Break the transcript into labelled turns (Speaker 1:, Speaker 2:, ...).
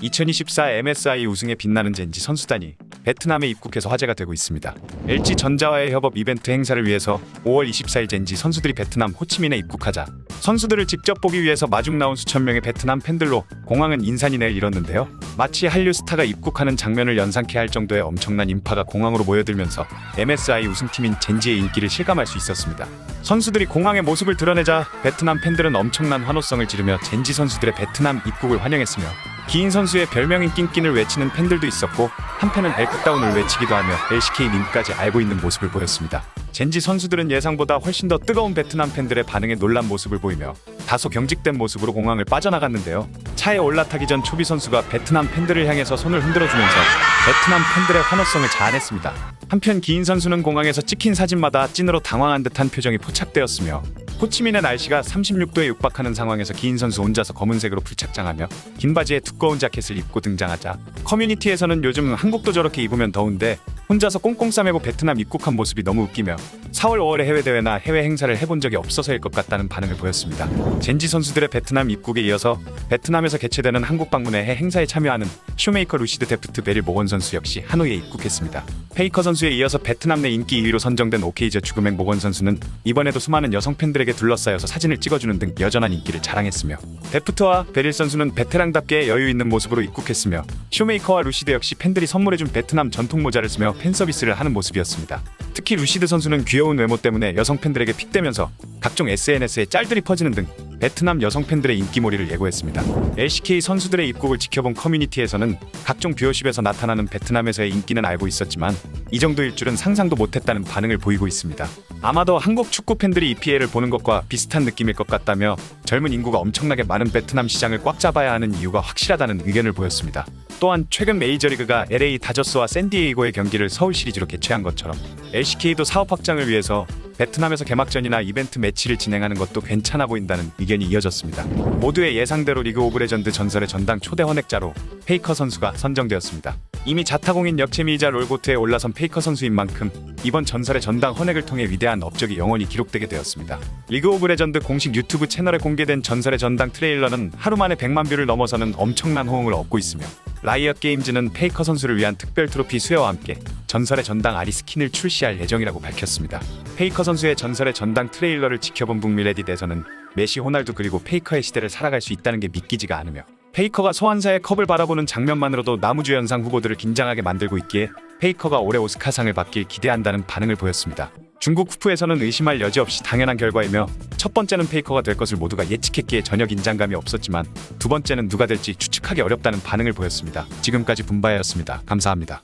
Speaker 1: 2024 MSI 우승에 빛나는 젠지 선수단이 베트남에 입국해서 화제가 되고 있습니다. LG 전자와의 협업 이벤트 행사를 위해서 5월 24일 젠지 선수들이 베트남 호치민에 입국하자 선수들을 직접 보기 위해서 마중 나온 수천 명의 베트남 팬들로 공항은 인산인해를 이뤘는데요. 마치 한류 스타가 입국하는 장면을 연상케 할 정도의 엄청난 인파가 공항으로 모여들면서 MSI 우승팀인 젠지의 인기를 실감할 수 있었습니다. 선수들이 공항의 모습을 드러내자 베트남 팬들은 엄청난 환호성을 지르며 젠지 선수들의 베트남 입국을 환영했으며 기인 선수의 별명인 낑낑을 외치는 팬들도 있었고 한편은 엘크다운을 외치기도 하며 LCK 밈까지 알고 있는 모습을 보였습니다. 젠지 선수들은 예상보다 훨씬 더 뜨거운 베트남 팬들의 반응에 놀란 모습을 보이며 다소 경직된 모습으로 공항을 빠져나갔는데요. 차에 올라타기 전 초비 선수가 베트남 팬들을 향해서 손을 흔들어주면서 베트남 팬들의 환호성을 자아냈습니다. 한편 기인 선수는 공항에서 찍힌 사진마다 찐으로 당황한 듯한 표정이 포착되었으며 호치민의 날씨가 36도에 육박하는 상황에서 기인 선수 혼자서 검은색으로 풀착장하며 긴 바지에 두꺼운 자켓을 입고 등장하자 커뮤니티에서는 요즘 한국도 저렇게 입으면 더운데 혼자서 꽁꽁 싸매고 베트남 입국한 모습이 너무 웃기며 4월 5월에 해외 대회나 해외 행사를 해본 적이 없어서일 것 같다는 반응을 보였습니다. 젠지 선수들의 베트남 입국에 이어서 베트남에서 개최되는 한국 방문의 해 행사에 참여하는 쇼메이커 루시드 데프트 베릴 모건 선수 역시 하노이에 입국했습니다. 페이커 선수에 이어서 베트남 내 인기 2위로 선정된 오케이저 죽음행 모건 선수는 이번에도 수많은 여성 팬들에게 둘러싸여서 사진을 찍어주는 등 여전한 인기를 자랑했으며 데프트와 베릴 선수는 베테랑답게 여유 있는 모습으로 입국했으며 쇼메이커와 루시드 역시 팬들이 선물해준 베트남 전통 모자를 쓰며 팬 서비스를 하는 모습이었습니다. 특히 루시드 선수는 귀여운 외모 때문에 여성 팬들에게 픽되면서 각종 SNS에 짤들이 퍼지는 등 베트남 여성 팬들의 인기몰이를 예고했습니다. LCK 선수들의 입국을 지켜본 커뮤니티에서는 각종 뷰어십에서 나타나는 베트남에서의 인기는 알고 있었지만 이 정도일 줄은 상상도 못했다는 반응을 보이고 있습니다. 아마도 한국 축구 팬들이 EPL을 보는 것과 비슷한 느낌일 것 같다며 젊은 인구가 엄청나게 많은 베트남 시장을 꽉 잡아야 하는 이유가 확실하다는 의견을 보였습니다. 또한 최근 메이저리그가 LA 다저스와 샌디에이고의 경기를 서울 시리즈로 개최한 것처럼 LCK도 사업 확장을 위해서 베트남에서 개막전이나 이벤트 매치를 진행하는 것도 괜찮아 보인다는 의견이 이어졌습니다. 모두의 예상대로 리그 오브 레전드 전설의 전당 초대 헌액자로 페이커 선수가 선정되었습니다. 이미 자타공인 역체미이자 롤고트에 올라선 페이커 선수인 만큼 이번 전설의 전당 헌액을 통해 위대한 업적이 영원히 기록되게 되었습니다. 리그 오브 레전드 공식 유튜브 채널에 공개된 전설의 전당 트레일러는 하루 만에 100만 뷰를 넘어서는 엄청난 호응을 얻고 있으며 라이엇 게임즈는 페이커 선수를 위한 특별 트로피 수여와 함께 전설의 전당 아리 스킨을 출시할 예정이라고 밝혔습니다. 페이커 선수의 전설의 전당 트레일러를 지켜본 북미 레딧에서는 메시 호날두 그리고 페이커의 시대를 살아갈 수 있다는 게 믿기지가 않으며 페이커가 소환사의 컵을 바라보는 장면만으로도 나무주 연상 후보들을 긴장하게 만들고 있기에 페이커가 올해 오스카상을 받길 기대한다는 반응을 보였습니다. 중국 후프에서는 의심할 여지 없이 당연한 결과이며 첫 번째는 페이커가 될 것을 모두가 예측했기에 전혀 긴장감이 없었지만 두 번째는 누가 될지 추측하기 어렵다는 반응을 보였습니다. 지금까지 분바야였습니다. 감사합니다.